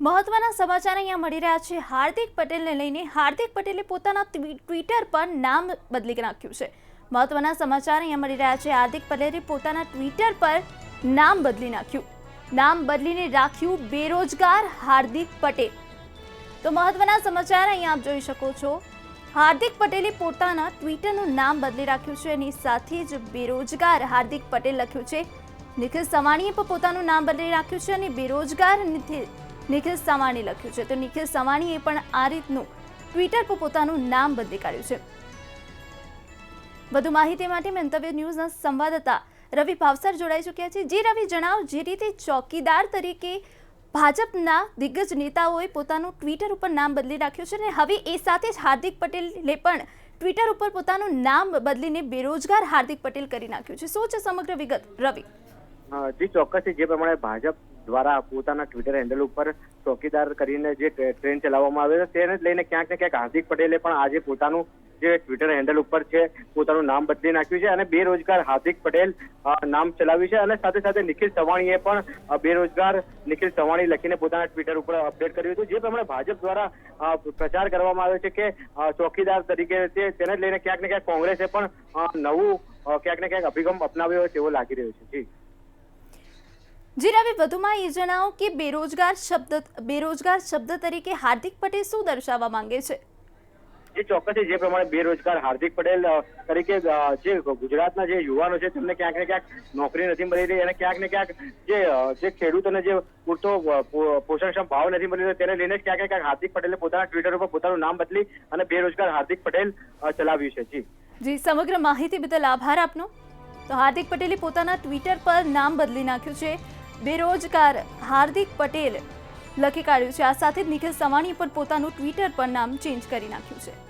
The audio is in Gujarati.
મહત્વના સમાચાર અહીંયા મળી રહ્યા છે. હાર્દિક પટેલને લઈને હાર્દિક પટેલે પોતાના ટ્વિટર પર નામ બદલી નાખ્યું છે. મહત્વના સમાચાર અહીંયા મળી રહ્યા છે. હાર્દિક પટેલે પોતાના ટ્વિટર પર નામ બદલી નાખ્યું. નામ બદલીને રાખ્યું બેરોજગાર હાર્દિક પટેલ. તો મહત્વના સમાચાર અહીંયા આપ જોઈ શકો છો. હાર્દિક પટેલે પોતાના ટ્વિટરનું નામ બદલી રાખ્યું છે એની સાથે જ બેરોજગાર હાર્દિક પટેલ લખ્યું છે. નિખિલ સવાણીએ પણ પોતાનું નામ બદલી રાખ્યું છે અને બેરોજગાર નિખિલ નિખિલ સવાણી લખ્યું છે. તો નિખિલ સવાણીએ પણ આ રીતનું ટ્વિટર પર પોતાનું નામ બદલી કાઢ્યું છે. વધુ માહિતી માટે મંતવ્ય ન્યૂઝના સંવાદદાતા રવિ ભાવસર જોડાઈ ચૂક્યા છે. જે રવિ, જણાવો, જે રીતે ચોકીદાર તરીકે ભાજપના દિગ્ગજ નેતાઓએ પોતાનું ટ્વિટર ઉપર નામ બદલી રાખ્યું છે અને હવે એ સાથે જ હાર્દિક પટેલે પણ ટ્વિટર ઉપર પોતાનું નામ બદલીને બેરોજગાર હાર્દિક પટેલ કરી નાખ્યું છે. શું છે સમગ્ર વિગત, રવિ? જી, ચોક્કસ જે પ્રમાણે ભાજપ દ્વારા પોતાના ટ્વિટર હેન્ડલ ઉપર ચોકીદાર કરીને જે ટ્રેન ચલાવવામાં આવે છે, તેને લઈને ક્યાંક ને ક્યાંક હાર્દિક પટેલે પણ આજે પોતાનું જે ટ્વિટર હેન્ડલ ઉપર છે, પોતાનું નામ બદલી નાખ્યું છે અને બેરોજગાર હાર્દિક પટેલ નામ ચલાવ્યું છે અને સાથે સાથે નિખિલ સવાણીએ પણ બેરોજગાર નિખિલ સવાણી લખીને પોતાના ટ્વિટર ઉપર અપડેટ કર્યું હતું, જે પ્રમાણે ભાજપ દ્વારા પ્રચાર કરવામાં આવ્યો છે કે ચોકીદાર તરીકે તેને જ લઈને ક્યાંક ને ક્યાંક કોંગ્રેસે પણ નવું ક્યાંક ને ક્યાંક અભિગમ અપનાવ્યો હોય તેવો લાગી રહ્યો છે. જી. જી રવિ વધુમાં એ જણાવો કે બેરોજગાર શબ્દ બેરોજગાર શબ્દ તરીકે હાર્દિક પટેલ શું દર્શાવવા માંગે છે? જે ચોક્કસ જે પ્રમાણે બેરોજગાર હાર્દિક પટેલ તરીકે જે ગુજરાતના જે યુવાનો છે તેમને ક્યાંક ને ક્યાંક નોકરી નથી મળી રહી અને ક્યાંક ને ક્યાંક જે જે ખેડૂતોને જે પૂરતો પોષણક્ષમ ભાવ નથી મળી રહ્યો તેને લઈને ક્યાંક ને ક્યાંક હાર્દિક પટેલે પોતાના ટ્વિટર ઉપર પોતાનું નામ બદલી અને બેરોજગાર હાર્દિક પટેલ ચલાવ્યું છે. જી. જી સમગ્ર માહિતી બદલ આભાર આપનો. તો હાર્દિક પટેલે પોતાના ટ્વિટર પર નામ બદલી નાખ્યું છે. બેરોજગાર હાર્દિક પટેલ લખી કાઢ્યું છે. આ સાથે જ નિખિલ સવાણી પર પોતાનું ટ્વિટર પર નામ ચેન્જ કરી નાખ્યું છે.